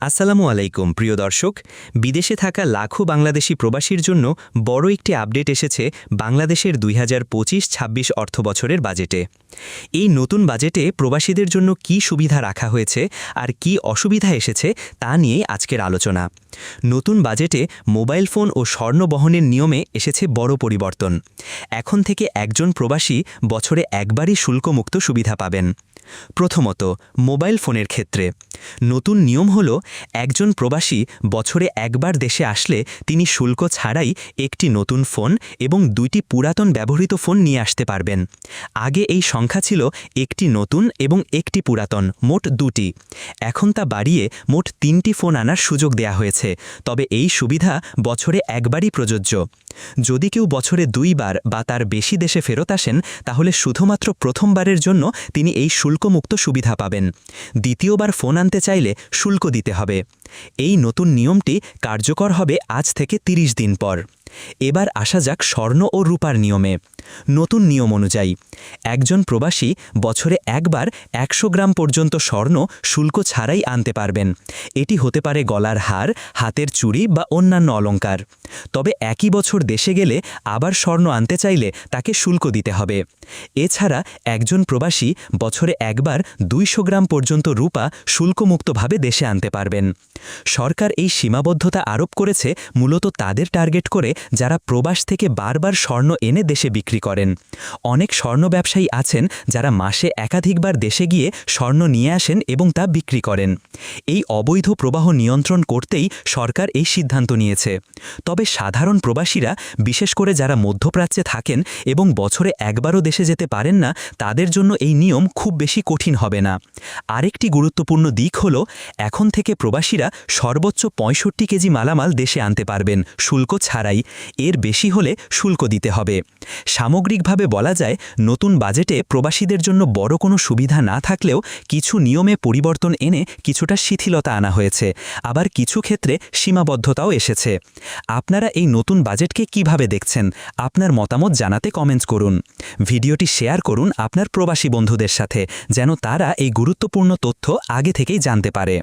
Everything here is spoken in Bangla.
আসসালামু আলাইকুম, প্রিয় দর্শক। বিদেশে থাকা লাখো বাংলাদেশি প্রবাসীর জন্য বড় একটি আপডেট এসেছে বাংলাদেশের দুই হাজার পঁচিশ ছাব্বিশ অর্থ বছরের বাজেটে। এই নতুন বাজেটে প্রবাসীদের জন্য কি সুবিধা রাখা হয়েছে আর কি অসুবিধা এসেছে তা নিয়ে আজকের আলোচনা। নতুন বাজেটে মোবাইল ফোন ও স্বর্ণ বহনের নিয়মে এসেছে বড় পরিবর্তন। এখন থেকে একজন প্রবাসী বছরে একবারই শুল্কমুক্ত সুবিধা পাবেন। প্রথমত, মোবাইল ফোনের ক্ষেত্রে। নতুন নিয়ম হল, একজন প্রবাসী বছরে একবার দেশে আসলে তিনি শুল্ক ছাড়াই একটি নতুন ফোন এবং দুইটি পুরাতন ব্যবহৃত ফোন নিয়ে আসতে পারবেন। আগে এই সংখ্যা ছিল একটি নতুন এবং একটি পুরাতন, মোট দুটি। এখন তা বাড়িয়ে মোট তিনটি ফোন আনার সুযোগ দেয়া হয়েছে। তবে এই সুবিধা বছরে একবারই প্রযোজ্য। যদি কেউ বছরে দুইবার বা তার বেশি দেশে ফেরত আসেন, তাহলে শুধুমাত্র প্রথমবারের জন্য তিনি এই শুল্কমুক্ত সুবিধা পাবেন। দ্বিতীয়বার ফোন আনতে চাইলে শুল্ক দিতে হবে। এই নতুন নিয়মটি কার্যকর হবে আজ থেকে ৩০ দিন পর। এবার আসা যাক স্বর্ণ ও রূপার নিয়মে। নতুন নিয়ম অনুযায়ী, একজন প্রবাসী বছরে একবার একশো গ্রাম পর্যন্ত স্বর্ণ শুল্ক ছাড়াই আনতে পারবেন। এটি হতে পারে গলার হার, হাতের চুড়ি বা অন্যান্য অলংকার। তবে একই বছর দেশে গেলে আবার স্বর্ণ আনতে চাইলে তাকে শুল্ক দিতে হবে। এছাড়া একজন প্রবাসী বছরে একবার দুইশো গ্রাম পর্যন্ত রূপা শুল্কমুক্তভাবে দেশে আনতে পারবেন। সরকার এই সীমাবদ্ধতা আরোপ করেছে মূলত তাদের টার্গেট করে যারা প্রবাস থেকে বারবার স্বর্ণ এনে দেশে বিক্রি করেন। অনেক স্বর্ণ ব্যবসায়ী আছেন যারা মাসে একাধিকবার দেশে গিয়ে স্বর্ণ নিয়ে আসেন এবং তা বিক্রি করেন। এই অবৈধ প্রবাহ নিয়ন্ত্রণ করতেই সরকার এই সিদ্ধান্ত নিয়েছে। তবে সাধারণ প্রবাসীরা, বিশেষ করে যারা মধ্যপ্রাচ্যে থাকেন এবং বছরে একবারও দেশে যেতে পারেন না, তাদের জন্য এই নিয়ম খুব বেশি কঠিন হবে না। আরেকটি গুরুত্বপূর্ণ দিক হল, এখন থেকে প্রবাসীরা সর্বোচ্চ পঁয়ষট্টি কেজি মালামাল দেশে আনতে পারবেন, শুল্ক ছাড়াই। এর বেশি হলে শুল্ক দিতে হবে। সামগ্রিকভাবে বলা যায়, নতুন বাজেটে প্রবাসীদের জন্য বড় কোনো সুবিধা না থাকলেও কিছু নিয়মে পরিবর্তন এনে কিছুটা শিথিলতা আনা হয়েছে। আবার কিছু ক্ষেত্রে সীমাবদ্ধতাও এসেছে। আপনারা এই নতুন বাজেটকে কীভাবে দেখছেন? আপনার মতামত জানাতে কমেন্টস করুন। ভিডিওটি শেয়ার করুন আপনার প্রবাসী বন্ধুদের সাথে, যেন তারা এই গুরুত্বপূর্ণ তথ্য আগে থেকেই জানতে পারে।